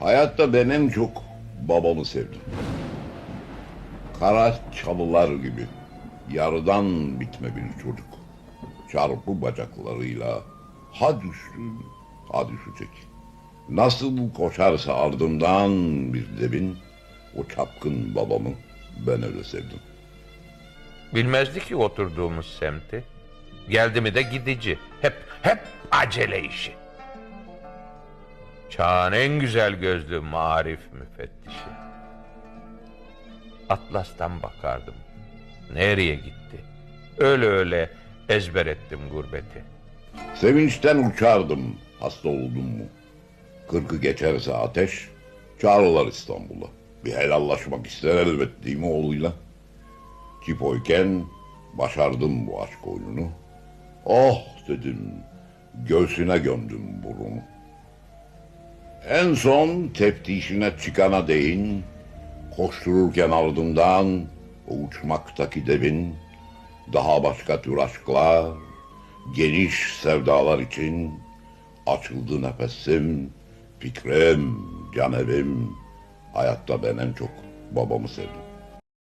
Hayatta ben en çok babamı sevdim. Kara çalılar gibi yarıdan bitme bir çocuk. Çarpı bacaklarıyla ha düştü ha düşecek. Nasıl koşarsa ardından bir devin o çapkın babamı ben öyle sevdim. Bilmezdi ki oturduğumuz semti. Geldi mi de gidici. Hep hep acele işi. Çağın en güzel gözlü marif müfettişi. Atlas'tan bakardım. Nereye gitti? Öyle öyle ezber ettim gurbeti. Sevinçten uçardım hasta oldum mu. Kırkı geçerse ateş çağırırlar İstanbul'a. Bir helallaşmak ister elbet değil mi oğluyla? Çipoyken başardım bu aşk oyununu. Oh dedim göğsüne gömdüm burunu. En son teftişine çıkana değin koştururken ardından o uçmaktaki devin daha başka tür aşklar, geniş sevdalar için açıldı nefesim, fikrim, can evim. Hayatta ben en çok babamı sevdim.